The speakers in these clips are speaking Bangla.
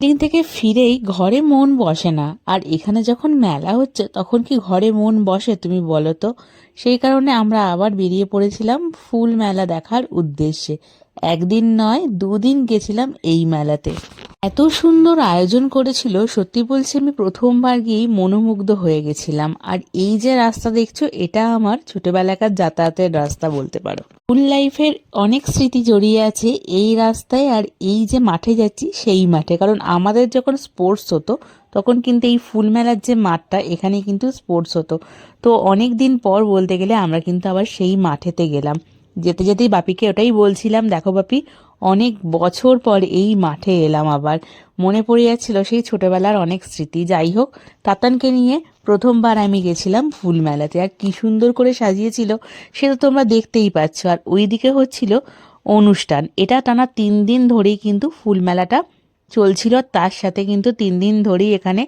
দিন থেকে ফিরেই ঘরে মন বসে না। আর এখানে যখন মেলা হচ্ছে, তখন কি ঘরে মন বসে তুমি বলো তো? সেই কারণে আমরা আবার বেরিয়ে পড়েছিলাম ফুল মেলা দেখার উদ্দেশ্যে। একদিন নয়, দুদিন গেছিলাম এই মেলাতে। এত সুন্দর আয়োজন করেছিল, সত্যি বলছি আমি প্রথমবার গিয়েই মনোমুগ্ধ হয়ে গেছিলাম। আর এই যে রাস্তা দেখছ, এটা আমার ছোটবেলাকার যাতায়াতের রাস্তা বলতে পারো। স্কুল লাইফের অনেক স্মৃতি জড়িয়ে আছে এই রাস্তায়, আর এই যে মাঠে যাচ্ছি, সেই মাঠে। কারণ আমাদের যখন স্পোর্টস হতো, তখন কিন্তু এই ফুল মেলার যে মাঠটা এখানে কিন্তু স্পোর্টস হতো। তো অনেক দিন পর বলতে গেলে আমরা কিন্তু আবার সেই মাঠেতে গেলাম। যেতে যেতেই বাপিকে ওটাই বলছিলাম, দেখো বাপি, অনেক বছর পর এই মাঠে এলাম আবার। মনে পড়ে যাচ্ছিল সেই ছোটবেলার অনেক স্মৃতি। যাই হোক, তাতানকে নিয়ে প্রথমবার আমি গেছিলাম ফুল মেলাতে। আর কি সুন্দর করে সাজিয়েছিল সেটা তোমরা দেখতেই পাচ্ছ। আর ওইদিকে হচ্ছিল অনুষ্ঠান। এটা টানা তিন দিন ধরেই কিন্তু ফুল মেলাটা চলছিল। তার সাথে কিন্তু তিন দিন ধরেই এখানে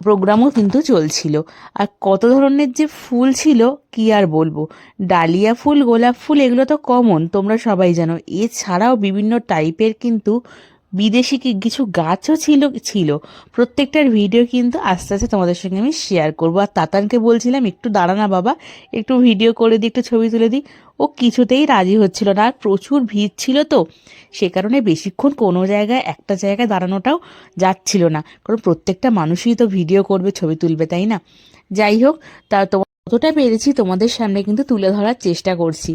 প্রোগ্রামও কিন্তু চলছিল। আর কত ধরনের যে ফুল ছিল, কি আর বলব? ডালিয়া ফুল, গোলাপ ফুল, এগুলো তো কমন তোমরা সবাই জানো। এছাড়াও বিভিন্ন টাইপের কিন্তু বিদেশি কি কিছু গাছও ছিল ছিল। প্রত্যেকটার ভিডিও কিন্তু আস্তে আস্তে তোমাদের সঙ্গে আমি শেয়ার করব। আর তাতানকে বলছিলাম, একটু দাঁড়া না বাবা, একটু ভিডিও করে দিই একটু ছবি তুলে দিই ও কিছুতেই রাজি হচ্ছিল না, আর প্রচুর ভিড় ছিল তো। সে কারণে বেশিক্ষণ কোনো জায়গায়, একটা জায়গায় দাঁড়ানোটাও যাচ্ছিল না। কারণ প্রত্যেকটা মানুষই তো ভিডিও করবে, ছবি তুলবে, তাই না? যাই হোক, তা তোমার যতটা পেরেছি তোমাদের সামনে কিন্তু তুলে ধরার চেষ্টা করছি।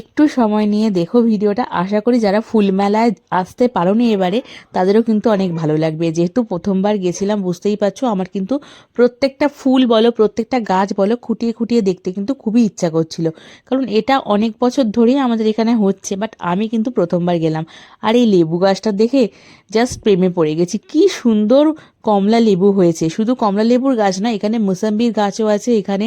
একটু সময় নিয়ে দেখো ভিডিওটা। আশা করি যারা ফুলমেলায় আসতে পারোনি এবারে, তাদেরও কিন্তু অনেক ভালো লাগবে। যেহেতু প্রথমবার গেছিলাম, বুঝতেই পারছ, আমার কিন্তু প্রত্যেকটা ফুল বলো, প্রত্যেকটা গাছ বলো, খুঁটিয়ে খুঁটিয়ে দেখতে কিন্তু খুবই ইচ্ছা করছিল। কারণ এটা অনেক বছর ধরেই আমাদের এখানে হচ্ছে বাট আমি কিন্তু প্রথমবার গেলাম। আর এই লেবু গাছটা দেখে জাস্ট প্রেমে পড়ে গেছি। কি সুন্দর কমলা লেবু হয়েছে। শুধু কমলা লেবুর গাছ না, এখানে মোসাম্বির গাছও আছে, এখানে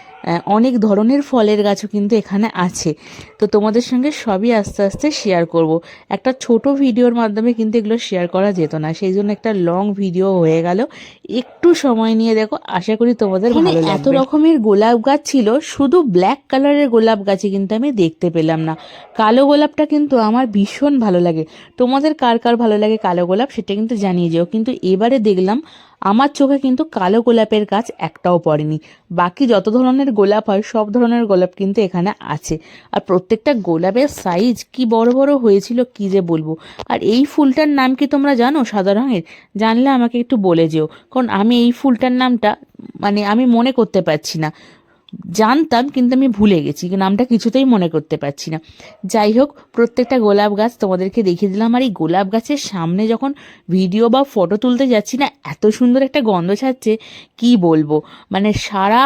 অনেক ধরনের ফলের গাছও কিন্তু এখানে আছে। তো তোমাদের সঙ্গে সবই আস্তে আস্তে শেয়ার করব। একটা ছোট ভিডিওর মাধ্যমে কিন্তু এগুলো শেয়ার করা যেত না। সেই জন্য একটা লং ভিডিও হয়ে গেল। একটু সময় নিয়ে দেখো আশা করি তোমাদের ভালো এত রকমের গোলাপ গাছ ছিল শুধু ব্ল্যাক কালারের গোলাপ গাছই কিন্তু আমি দেখতে পেলাম না। কালো গোলাপটা কিন্তু আমার ভীষণ ভালো লাগে। তোমাদের কার কার ভালো লাগে কালো গোলাপ সেটা কিন্তু জানিয়ে যেও। কিন্তু এবারে দেখলাম আমার চোখে কিন্তু কালো গোলাপের গাছ একটাও পড়েনি। বাকি যত ধরনের গোলাপ হয়, সব ধরনের গোলাপ কিন্তু এখানে আছে। আর প্রত্যেকটা গোলাপের সাইজ কি বড় বড় হয়েছিল কি যে বলব। আর এই ফুলটার নাম কি তোমরা জানো সাদা রঙের? জানলে আমাকে একটু বলে যেও। কারণ আমি এই ফুলটার নামটা মানে আমি মনে করতে পারছি না। জানতাম কিন্তু আমি ভুলে গেছি নামটা কিছুতেই মনে করতে পারছি না। যাই হোক, প্রত্যেকটা গোলাপ গাছ তোমাদেরকে দেখিয়ে দিলাম। আর এই গোলাপ গাছের সামনে যখন ভিডিও বা ফটো তুলতে যাচ্ছি না, এত সুন্দর একটা গন্ধ ছাড়ছে, কি বলব? মানে সারা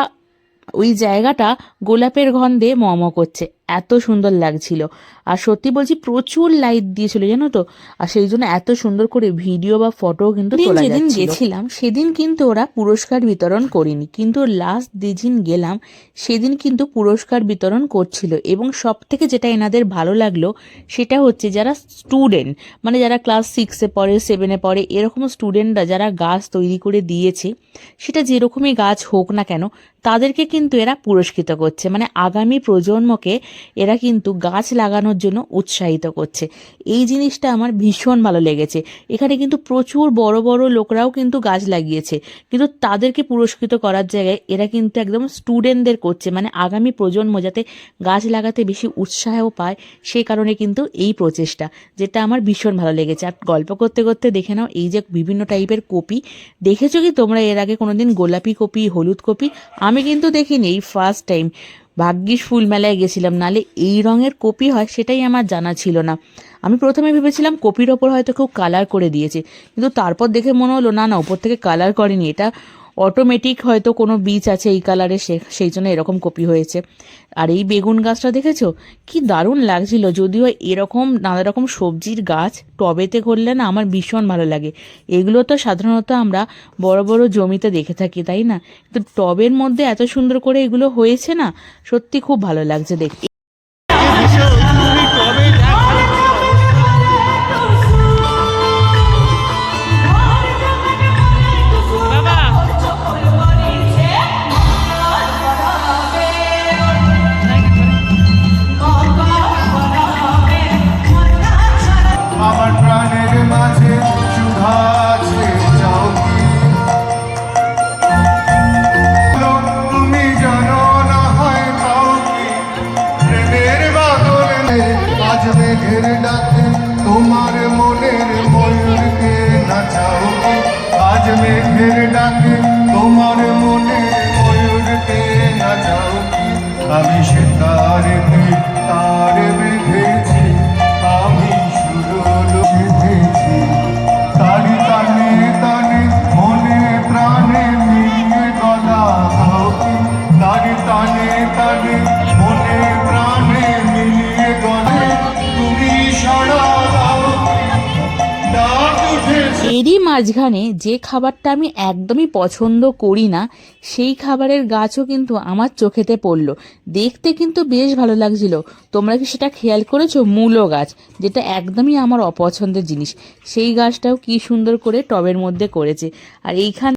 ওই জায়গাটা গোলাপের গন্ধে মম করছে। এত সুন্দর লাগছিল। আর সত্যি বলছি প্রচুর লাইট দিয়েছিল জানো তো? আর সেই জন্য এত সুন্দর করে ভিডিও বা ফটো কিন্তু যেদিন গেছিলাম সেদিন কিন্তু ওরা পুরস্কার বিতরণ করিনি। কিন্তু লাস্ট যেদিন গেলাম সেদিন কিন্তু পুরস্কার বিতরণ করছিল। এবং সব থেকে যেটা এনাদের ভালো লাগল সেটা হচ্ছে যারা স্টুডেন্ট মানে যারা ক্লাস সিক্সে পড়ে সেভেনে পড়ে এরকম স্টুডেন্টরা যারা গাছ তৈরি করে দিয়েছে সেটা যেরকমই গাছ হোক না কেন তাদেরকে কিন্তু এরা পুরস্কৃত করছে। মানে আগামী প্রজন্মকে এরা কিন্তু গাছ লাগানোর জন্য উৎসাহিত করছে। এই জিনিসটা আমার ভীষণ ভালো লেগেছে। এখানে কিন্তু প্রচুর বড় বড় লোকরাও কিন্তু গাছ লাগিয়েছে। কিন্তু তাদেরকে পুরস্কৃত করার জায়গায় এরা কিন্তু একদম স্টুডেন্টদের করছে। মানে আগামী প্রজন্ম যাতে গাছ লাগাতে বেশি উৎসাহ পায়, সেই কারণে কিন্তু এই প্রচেষ্টা, যেটা আমার ভীষণ ভালো লেগেছে। আর গল্প করতে করতে দেখে নাও, এই যে বিভিন্ন টাইপের কপি, দেখেছ কি তোমরা এর আগে কোনোদিন গোলাপি কপি, হলুদ কপি? আমি কিন্তু দেখিনি এই ফার্স্ট টাইম ভাগ্যিস ফুল মেলায় গেছিলাম, নালে এই রঙের কপি হয় সেটাই আমার জানা ছিল না। আমি প্রথমে ভেবেছিলাম কপির ওপর হয়তো কেউ কালার করে দিয়েছে, কিন্তু তারপর দেখে মনে হলো, না না, ওপর থেকে কালার করেনি। এটা অটোমেটিক হয়তো কোনো বীজ আছে এই কালারে সে, সেই জন্য এরকম কপি হয়েছে। আর এই বেগুন গাছটা দেখেছ? কি দারুণ লাগছিল। যদিও এরকম নানা রকম সবজির গাছ টবেতে করলে না আমার ভীষণ ভালো লাগে। এগুলো তো সাধারণত আমরা বড় বড় জমিতে দেখে থাকি, তাই না? তো টবের মধ্যে এত সুন্দর করে এগুলো হয়েছে না, সত্যি খুব ভালো লাগছে দেখতে। আজ মেঘের ডাকে তোমার মনের ময়ূরকে নাচাও কি আমি সে তার মাঝখানে যে খাবারটা আমি একদমই পছন্দ করি না, সেই খাবারের গাছও কিন্তু আমার চোখেতে পড়ল। দেখতে কিন্তু বেশ ভালো লাগছিল। তোমরা কি সেটা খেয়াল করেছ? মূলো গাছ, যেটা একদমই আমার অপছন্দের জিনিস। সেই গাছটাও কি সুন্দর করে টবের মধ্যে করেছে। আর এইখানে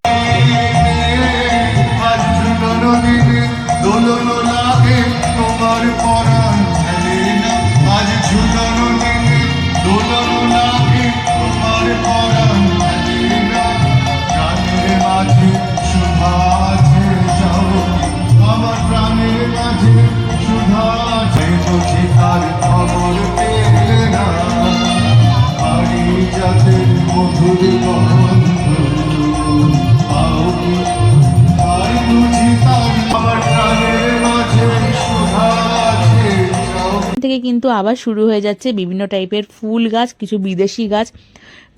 থেকে কিন্তু আবার শুরু হয়ে যাচ্ছে বিভিন্ন টাইপের ফুল গাছ কিছু বিদেশি গাছ।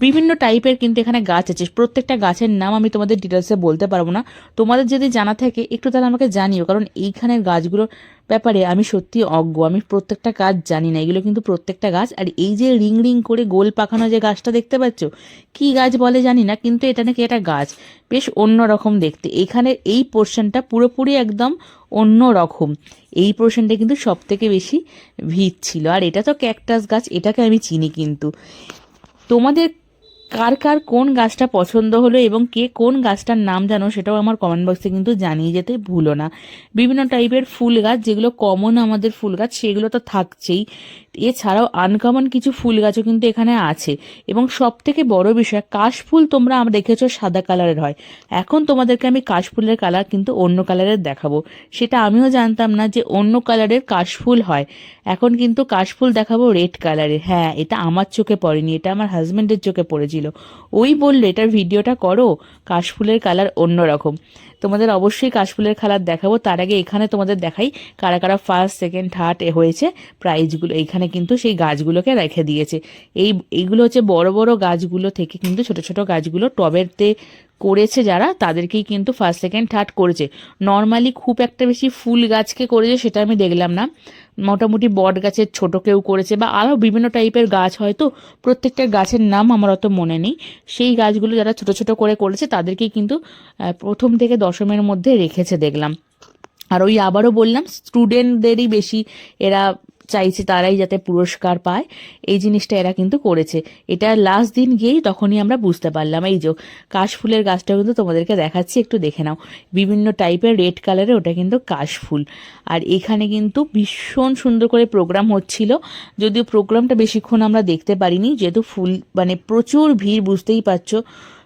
বিভিন্ন টাইপের কিন্তু এখানে গাছ আছে। প্রত্যেকটা গাছের নাম আমি তোমাদের ডিটেলসে বলতে পারব না। তোমাদের যদি জানা থাকে, একটু তাহলে আমাকে জানিও। কারণ এইখানের গাছগুলোর ব্যাপারে আমি সত্যি অজ্ঞ। আমি প্রত্যেকটা গাছ জানি না। এগুলো কিন্তু প্রত্যেকটা গাছ। আর এই যে রিং রিং করে গোল পাখানো যে গাছটা দেখতে পাচ্ছ, কি গাছ বলে জানি না, কিন্তু এটা নাকি এটা গাছ। বেশ অন্য রকম দেখতে। এখানের এই পোর্শনটা পুরোপুরি একদম অন্য রকম এই পোর্শনটা কিন্তু সব থেকে বেশি ভিড় ছিল। আর এটা তো ক্যাকটাস গাছ। এটাকে আমি চিনি কিন্তু। তোমাদের কার কার কোন গাছটা পছন্দ হলো এবং কে কোন গাছটার নাম জানো সেটাও আমার কমেন্ট বক্সে কিন্তু জানিয়ে যেতে ভুলো না। বিভিন্ন টাইপের ফুল গাছ, যেগুলো কমন আমাদের ফুল গাছ, সেগুলো তো থাকছেই। এছাড়াও আনকমন কিছু ফুল গাছও কিন্তু এখানে আছে। এবং সব থেকে বড় বিষয়, কাশফুল তোমরা আমরা দেখেছ সাদা কালারের হয়। এখন তোমাদেরকে আমি কাশফুলের কালার কিন্তু অন্য কালারের দেখাবো। সেটা আমিও জানতাম না যে অন্য কালারের কাশফুল হয়। এখন কিন্তু কাশফুল দেখাবো রেড কালারের। হ্যাঁ এটা আমার চোখে পড়েনি, এটা আমার হাজব্যান্ডের চোখে পড়েছিল। ওই বলল, এটার ভিডিওটা করো, কাশফুলের কালার অন্যরকম তোমাদের অবশ্যই কাশফুলের কালার দেখাবো। তার আগে এখানে তোমাদের দেখাই কারা কারা ফার্স্ট সেকেন্ড থার্ড এ হয়েছে প্রাইজগুলো এখানে কিন্তু সেই গাছগুলোকে রেখে দিয়েছে। এই, এইগুলো হচ্ছে বড় বড় গাছগুলো থেকে কিন্তু ছোট ছোট গাছগুলো টবেরতে করেছে যারা, তাদেরকেই কিন্তু ফার্স্ট সেকেন্ড থার্ড করেছে। নর্মালি খুব একটা বেশি ফুল গাছকে করেছে সেটা আমি দেখলাম না। মোটামুটি বট গাছের ছোট কেউ করেছে বা আরও বিভিন্ন টাইপের গাছ হয়তো প্রত্যেকটা গাছের নাম আমার অত মনে নেই। সেই গাছগুলো যারা ছোট ছোট করে করেছে তাদেরকেই কিন্তু প্রথম থেকে দশমের মধ্যে রেখেছে দেখলাম। আর ওই আবারও বললাম স্টুডেন্টদেরই বেশি এরা চাইছে তারাই যাতে পুরস্কার পায়, এই জিনিসটা এরা কিন্তু করেছে। এটা লাস্ট দিন গিয়েই তখনই আমরা বুঝতে পারলাম। এই যে কাশফুলের গাছটা কিন্তু তোমাদেরকে দেখাচ্ছি, একটু দেখে নাও। বিভিন্ন টাইপের রেড কালারের ওটা কিন্তু কাশফুল। আর এখানে কিন্তু ভীষণ সুন্দর করে প্রোগ্রাম হচ্ছিল। যদিও প্রোগ্রামটা বেশিক্ষণ আমরা দেখতে পারিনি, যেহেতু ফুল মানে প্রচুর ভিড়, বুঝতেই পারছ।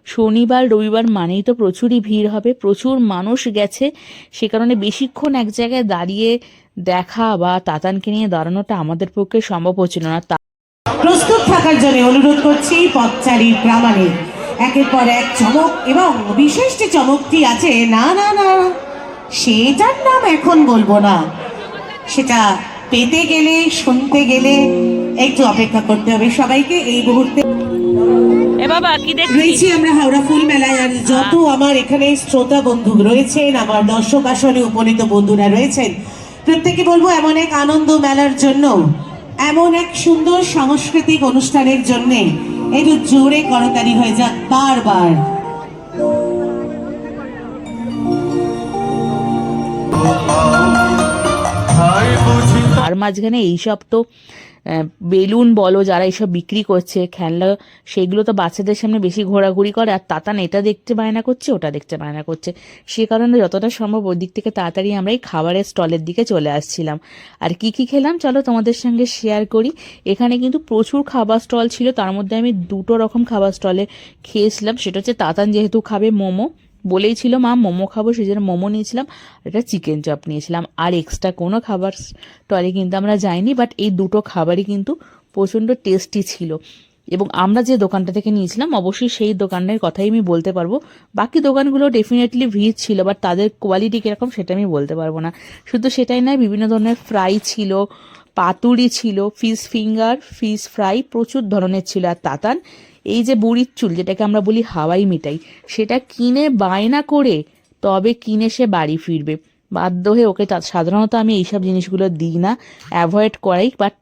শনিবার, রবিবার মানেই তো প্রচুরই ভিড় হবে। প্রচুর মানুষ গেছে। সে কারণে বেশিক্ষণ এক জায়গায় দাঁড়িয়ে দেখা বা তাতানকে নিয়ে দাঁড়ানোটা আমাদের পক্ষে সম্ভব হচ্ছিল না। তা- প্রস্তুত থাকার জন্য অনুরোধ করছি পথচারী প্রামাণিক। একের পর এক চমক এবং বিশেষ যে চমকটি আছে। না না না সেটার নাম এখন বলব না। সেটা পেতে গেলে শুনতে গেলে একটু অপেক্ষা করতে হবে সবাইকে এই মুহূর্তে। রয়েছি আমরা হাওড়া ফুল মেলায় আর যত আমার এখানে শ্রোতা বন্ধু রয়েছেন আমার দর্শক আসনে উপনীত বন্ধুরা রয়েছেন প্রত্যেকে বলব এমন এক আনন্দ মেলার জন্য এমন এক সুন্দর সাংস্কৃতিক অনুষ্ঠানের জন্য একটু জোরে করতালি হয়ে যাক বারবার। আর তার মাঝখানে এইসব তো বেলুন বলো যারা এইসব বিক্রি করছে, খেলনা, সেগুলো তো বাচ্চাদের সামনে বেশি ঘোরাঘুরি করে, আর তাতান এটা দেখতে বায়না করছে, ওটা দেখতে বায়না করছে। সে কারণে যতটা সম্ভব ওই দিক থেকে তাড়াতাড়ি আমরা এই খাবারের স্টলের দিকে চলে আসছিলাম। আর কি কি খেলাম? চলো তোমাদের সঙ্গে শেয়ার করি। এখানে কিন্তু প্রচুর খাবার স্টল ছিল, তার মধ্যে আমি দুটো রকম খাবার স্টলে খেয়েছিলাম, সেটা হচ্ছে তাতান যেহেতু খাবে মোমো বলেই ছিল, মা, মোমো খাব। সেই জন্য মোমো নিয়েছিলাম আর একটা চিকেন চপ নিয়েছিলাম। আর এক্সট্রা কোনো খাবার স্টলে কিন্তু আমরা যাইনি বাট এই দুটো খাবারই কিন্তু প্রচণ্ড টেস্টি ছিল। এবং আমরা যে দোকানটা থেকে নিয়েছিলাম, অবশ্যই সেই দোকানের কথাই আমি বলতে পারব। বাকি দোকানগুলো ডেফিনেটলি ভিড় ছিল বাট তাদের কোয়ালিটি কীরকম সেটা আমি বলতে পারব না। শুধু সেটাই নয়, বিভিন্ন ধরনের ফ্রাই ছিল, পাতুরি ছিল ফিশ ফিঙ্গার ফিশ ফ্রাই প্রচুর ধরনের ছিল। আর তাতান এই যে বুড়ির চুল যেটাকে আমরা বলি হাওয়াই মিঠাই সেটা কিনে বায়না করে তবে কিনে সে বাড়ি ফিরবে। বাধ্য হয়ে ওকে সাধারণত আমি এইসব জিনিসগুলো দিই না অ্যাভয়েড করাই বাট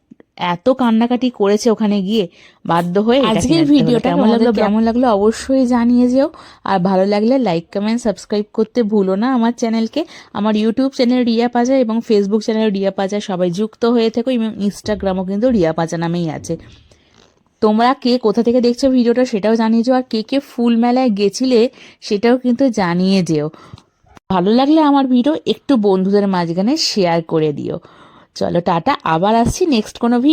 এত কান্নাকাটি করেছে ওখানে গিয়ে বাধ্য হয়ে আজকের। ভিডিওটা কেমন লাগল কেমন লাগল অবশ্যই জানিয়ে যেও। আর ভালো লাগলে লাইক কমেন্ট সাবস্ক্রাইব করতে ভুলো না আমার চ্যানেলকে। আমার ইউটিউব চ্যানেল রিয়া পাজা এবং ফেসবুক চ্যানেল রিয়া পাজা সবাই যুক্ত হয়ে থেকো। এবং ইনস্টাগ্রামও কিন্তু রিয়া পাজা নামেই আছে। তোমরা কে কোথা থেকে দেখছ ভিডিওটা সেটাও জানিয়ে যেও আর কে কে ফুল মেলায় গেছিলে সেটাও কিন্তু জানিয়ে যেও ভালো লাগলে আমার ভিডিও একটু বন্ধুদের মাঝখানে শেয়ার করে দিও। চলো টাটা, আবার আসছি নেক্সট কোনো ভিডিও